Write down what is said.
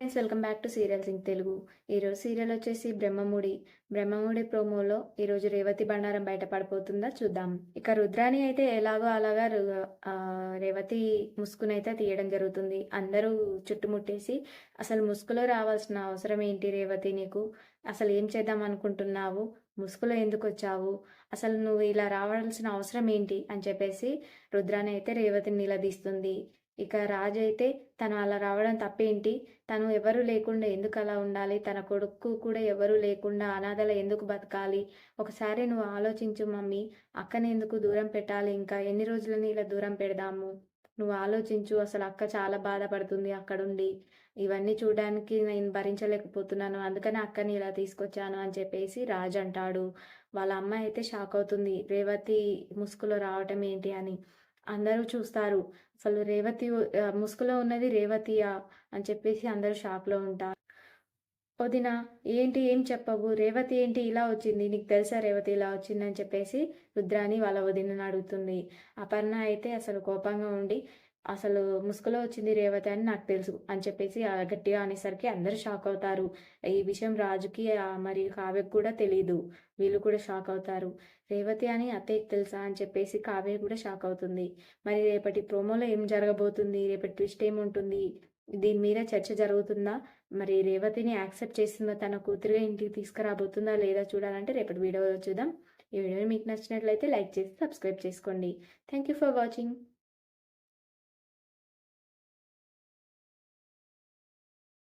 Friends welcome back to serials in Telugu ఈరోజు serial వచ్చేసి బ్రహ్మముడి బ్రహ్మముడి ప్రోమోలో ఈరోజు రేవతి బండారం బయట పడిపోతుందా చూద్దాం. ఇక రుద్రాని అయితే ఎలాగో అలాగా రు- రేవతి ముసుగునైతే తీయడం జరుగుతుంది. అందరూ చుట్టుముట్టేసి అసలు ముసుగులో రావాల్సిన అవసరం ఏంటి రేవతి నీకు? అసలు ఏం చేద్దాం అనుకుంటున్నావు? ముసుగులో ఎందుకు వచ్చావు? అసలు నువ్వు ఇలా రావాల్సిన అవసరం ఏంటి? అని చెప్పేసి రుద్రాని అయితే రేవతిని నిలదీస్తుంది. ఇక రాజు అయితే తను అలా రావడం తప్పేంటి? తను ఎవరు లేకుండా ఎందుకు అలా ఉండాలి? తన కొడుకు కూడా ఎవరు లేకుండా అనాథల ఎందుకు బతకాలి? ఒకసారి నువ్వు ఆలోచించు మమ్మీ అక్కని ఎందుకు దూరం పెట్టాలి? ఇంకా ఎన్ని రోజులని ఇలా దూరం పెడదాము? నువ్వు ఆలోచించు అసలు అక్క చాలా బాధపడుతుంది అక్కడుండి. ఇవన్నీ చూడడానికి నేను భరించలేకపోతున్నాను అందుకని అక్కని ఇలా తీసుకొచ్చాను అని చెప్పేసి రాజు అంటాడు. వాళ్ళ అమ్మ అయితే షాక్ అవుతుంది రేవతి ముసుగులో రావటం ఏంటి అని. అందరూ చూస్తారు. అసలు రేవతి ముసుగులో ఉన్నది రేవతియా అని చెప్పేసి అందరూ షాక్లో ఉంటారు. వదిన ఏంటి ఏం చెప్పవు? రేవతి ఏంటి ఇలా వచ్చింది? నీకు తెలుసా రేవతి ఇలా వచ్చింది అని చెప్పేసి రుద్రాని వాళ్ళ వదినని అడుగుతుంది. అపర్ణ అయితే అసలు కోపంగా ఉండి అసలు ముసుగులో వచ్చింది రేవతి అని నాకు తెలుసు అని చెప్పేసి గట్టిగా అనేసరికి అందరూ షాక్ అవుతారు. ఈ విషయం రాజుకి మరి మరియు కావ్యకు కూడా తెలియదు వీళ్ళు కూడా షాక్ అవుతారు. రేవతి అని అత్తయ్యకి తెలుసా అని చెప్పేసి కావ్య కూడా షాక్ అవుతుంది. మరి రేపటి ప్రోమోలో ఏం జరగబోతుంది? రేపటి ట్విస్ట్ ఏముంటుంది? దీని మీద చర్చ జరుగుతుందా? మరి రేవతిని యాక్సెప్ట్ చేస్తుందా తన కూతురుగా ఇంటికి తీసుకురాబోతుందా లేదా చూడాలంటే రేపటి వీడియోలో చూద్దాం. ఈ వీడియో మీకు నచ్చినట్లయితే లైక్ చేసి సబ్స్క్రైబ్ చేసుకోండి. Thank you for watching.